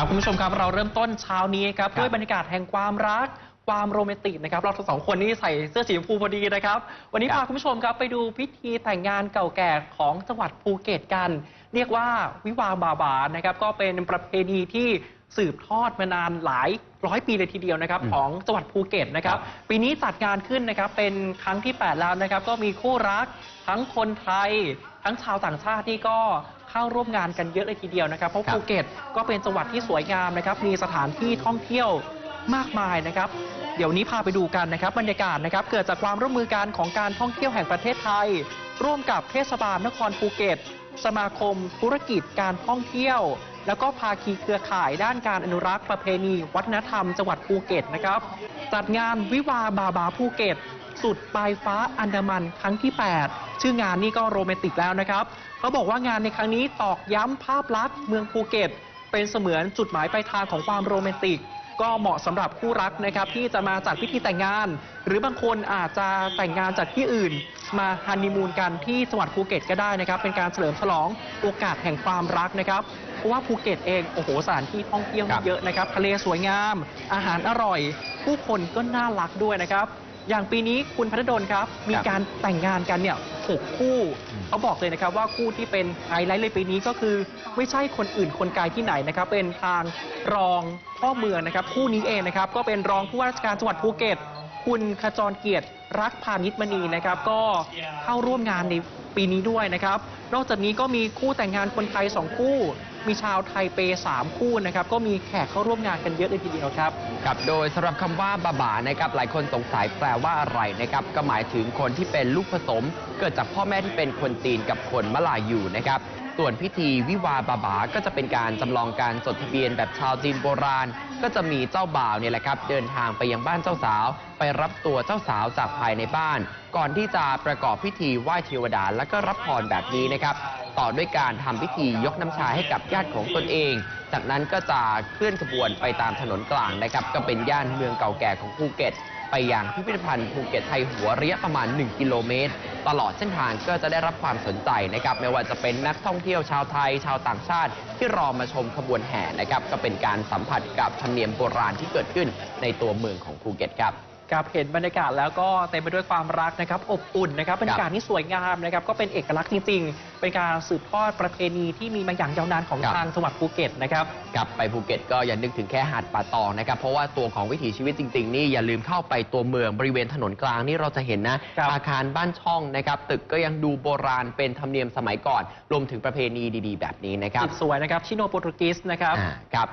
ครับคุณผู้ชมครับเราเริ่มต้นเช้านี้ครับครับด้วยบรรยากาศแห่งความรัก ความโรแมนติกนะครับเราทั้งสองคนนี่ใส่เสื้อสีชมพูพอดีนะครับ วันนี้ครับพาคุณผู้ชมครับไปดูพิธีแต่งงานเก่าแก่ของจังหวัดภูเก็ตกัน เรียกว่าวิวาห์บาบานะครับก็เป็นประเพณีที่สืบทอดมานานหลายร้อยปีเลยทีเดียวนะครับอืมของจังหวัดภูเก็ตนะครับครับ ปีนี้จัดงานขึ้นนะครับเป็นครั้งที่ 8 แล้วนะครับ ก็มีคู่รักทั้งคนไทย ทั้งชาวต่างชาติที่ก็เข้าร่วมงานกันเยอะเลยทีเดียวนะครับเพราะครับภูเก็ตก็เป็นจังหวัดที่สวยงามนะครับ มีสถานที่ท่องเที่ยวมากมายนะครับ เดี๋ยวนี้พาไปดูกันนะครับบรรยากาศนะครับ เกิดจากความร่วมมือกันของการท่องเที่ยวแห่งประเทศไทย ร่วมกับเทศบาลนครภูเก็ต สมาคม ธุรกิจการท่องเที่ยว แล้วก็ภาคีเครือข่ายด้านการอนุรักษ์ประเพณี วัฒนธรรมจังหวัดภูเก็ตนะครับจัดงานวิวาห์บาบาภูเก็ต สุดปลายฟ้าอันดามันครั้งที่ 8 ชื่องานนี่ก็โรแมนติกแล้วนะครับเขาบอกว่างานในครั้งนี้ตอกย้ำภาพลักษณ์เมืองภูเก็ต เป็นเสมือนจุดหมายปลายทางของความโรแมนติก ก็เหมาะสำหรับคู่รักนะครับที่จะมาจัดพิธีแต่งงาน หรือบางคนอาจจะแต่งงานจากที่อื่น มาฮันนีมูนกันที่จังหวัดภูเก็ตก็ได้นะครับ เป็นการเฉลิมฉลองโอกาสแห่งความรักนะครับเพราะว่าภูเก็ตเอง โอ้โหสถานที่ท่องเที่ยวเยอะนะครับ ทะเลสวยงาม อาหารอร่อย ผู้คนก็น่ารักด้วยนะครับ อย่างปีนี้คุณพัฒดลครับ มีการแต่งงานกันเนี่ยหกคู่อืมเขาบอกเลยนะครับว่าคู่ที่เป็นไฮไลท์เลยปีนี้ก็คือ ไม่ใช่คนอื่นคนไกลที่ไหนนะครับ เป็นทางรองพ่อเมืองนะครับ คู่นี้เองนะครับ ก็เป็นรองผู้ว่าราชการจังหวัดภูเก็ต คุณขจรเกียรติรักพาณิชมณีนะครับ ก็เข้าร่วมงานในปีนี้ด้วยนะครับ นอกจากนี้ก็มีคู่แต่งงานคนไทยสองคู่ มีชาวไทยเปสามคู่นะครับ ก็มีแขกเข้าร่วมงานกันเยอะเลยทีเดียวครับ ครับโดยสำหรับคำว่าบาบานะครับหลายคนสงสัยแปลว่าอะไรนะครับก็หมายถึงคนที่เป็นลูกผสม เกิดจากพ่อแม่ที่เป็นคนจีนกับคนมลายูนะครับ ส่วนพิธีวิวาบาบา ก็จะเป็นการจำลองการจดทะเบียนแบบชาวจีนโบราณ ก็จะมีเจ้าบ่าวเนี่ยแหละครับ เดินทางไปยังบ้านเจ้าสาว ไปรับตัวเจ้าสาวจากภายในบ้าน ก่อนที่จะประกอบพิธีไหว้เทวดาและก็รับพรแบบนี้นะครับ ต่อด้วยการทำพิธียกน้ำชาให้กับญาติของตนเอง จากนั้นก็จะเคลื่อนขบวนไปตามถนนกลางนะครับ ก็เป็นย่านเมืองเก่าแก่ของภูเก็ต ไปยังพิพิธภัณฑ์ภูเก็ตไทยหัวระยะประมาณ 1 กิโลเมตร ตลอดเส้นทางก็จะได้รับความสนใจนะครับไม่ว่าจะเป็นนักท่องเที่ยวชาวไทยชาวต่างชาติ ที่รอมาชมขบวนแห่นะครับก็เป็นการสัมผัสกับธรรมเนียมโบราณที่เกิดขึ้นในตัวเมืองของภูเก็ตครับ ครับเห็นบรรยากาศแล้วก็เต็มไปด้วยความรักนะครับอบอุ่นนะครับบรรยากาศที่สวยงามนะครับก็เป็นเอกลักษณ์จริงๆ เป็นการสืบทอดประเพณีที่มีมาอย่างยาวนานของครับ ทางจังหวัดภูเก็ตนะครับ กลับไปภูเก็ตก็อย่านึกถึงแค่หาดป่าตองนะครับ เพราะว่าตัวของวิถีชีวิตจริง ๆ นี่อย่าลืมเข้าไปตัวเมืองบริเวณถนนกลางนี่เราจะเห็นนะ ครับอาคารบ้านช่องนะครับ ตึกก็ยังดูโบราณเป็นธรรมเนียมสมัยก่อน รวมถึงประเพณีดี ๆ แบบนี้นะครับสุดสวยนะครับชิโนโปรตุกิสนะครับ อ่าครับ